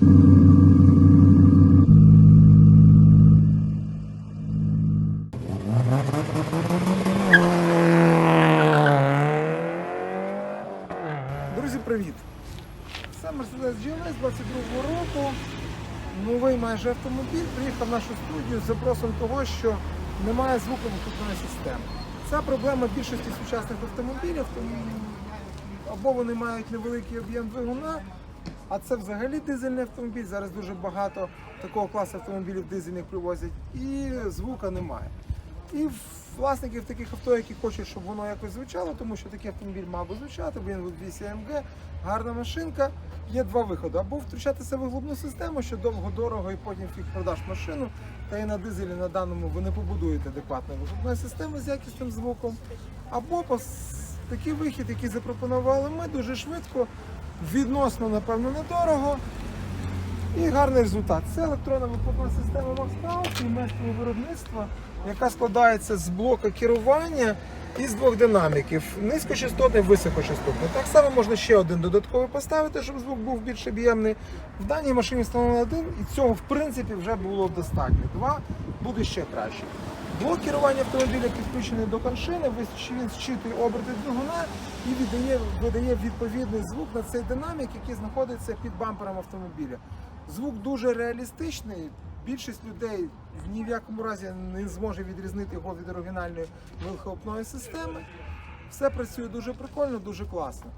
Друзі, привіт! Це Mercedes GLS 22 року. Новий майже автомобіль приїхав в нашу студію з запросом того, що немає звуковихідної системи. Це проблема більшості сучасних автомобілів, тому або вони мають невеликий об'єм двигуна, а це взагалі дизельний автомобіль. Зараз дуже багато такого класу автомобілів дизельних привозять, і звука немає. І власників таких авто, які хочуть, щоб воно якось звучало, тому що такий автомобіль мав би звучати, бо він в 200 АМГ, гарна машинка. Є два виходи: або втручатися в виглубну систему, що довго дорого, і потім фіг продаш машину. Та і на дизелі на даному ви не побудуєте адекватної виглубної системи з якісним звуком. Або пос- такий вихід, який запропонували ми, дуже швидко, відносно, напевно, недорого. І гарний результат. Це електронна вихлопна система Maxtraus німецького виробництва, яка складається з блока керування і з двох динаміків. Низькочастотний, високочастотний. Так само можна ще один додатковий поставити, щоб звук був більш об'ємний. В даній машині встановлено один, і цього в принципі вже було достатньо. Два буде ще краще. Блок керування автомобіля підключений до коншини, він зчитує оберти двигуна і віддає, видає відповідний звук на цей динамік, який знаходиться під бампером автомобіля. Звук дуже реалістичний. Більшість людей в ні в якому разі не зможе відрізнити його від оригінальної вилхопної системи. Все працює дуже прикольно, дуже класно.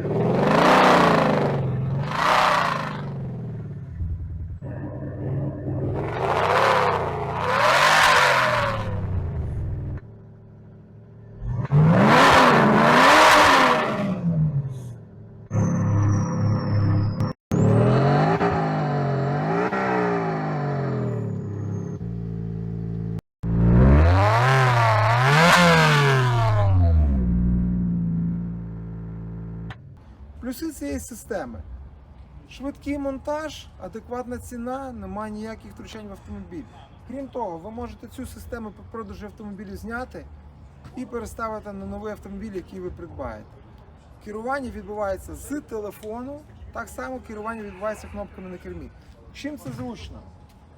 Плюси цієї системи. Швидкий монтаж, адекватна ціна, немає ніяких втручань в автомобіль. Крім того, ви можете цю систему по продажу автомобілів зняти і переставити на новий автомобіль, який ви придбаєте. Керування відбувається з телефону, так само керування відбувається кнопками на кермі. Чим це зручно?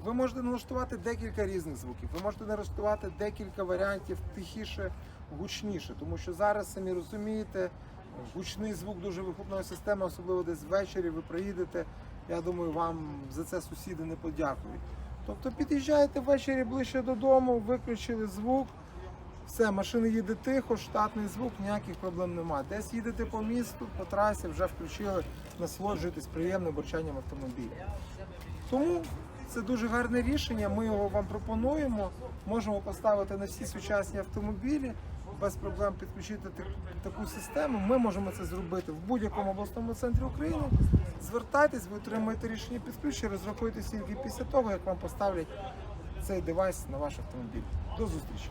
Ви можете налаштувати декілька різних звуків, ви можете налаштувати декілька варіантів тихіше, гучніше, тому що зараз самі розумієте, гучний звук дуже вихлопної системи, особливо десь ввечері ви приїдете. Я думаю, вам за це сусіди не подякують. Тобто під'їжджаєте ввечері ближче додому, виключили звук, все, машина їде тихо, штатний звук, ніяких проблем немає. Десь їдете по місту, по трасі, вже включили, насолоджуєтесь приємним бурчанням автомобіля. Тому це дуже гарне рішення. Ми його вам пропонуємо. Можемо поставити на всі сучасні автомобілі, без проблем підключити так- таку систему. Ми можемо це зробити в будь-якому обласному центрі України. Звертайтесь, ви отримаєте рішення підключення, розрахуйтесь тільки після того, як вам поставлять цей девайс на ваш автомобіль. До зустрічі!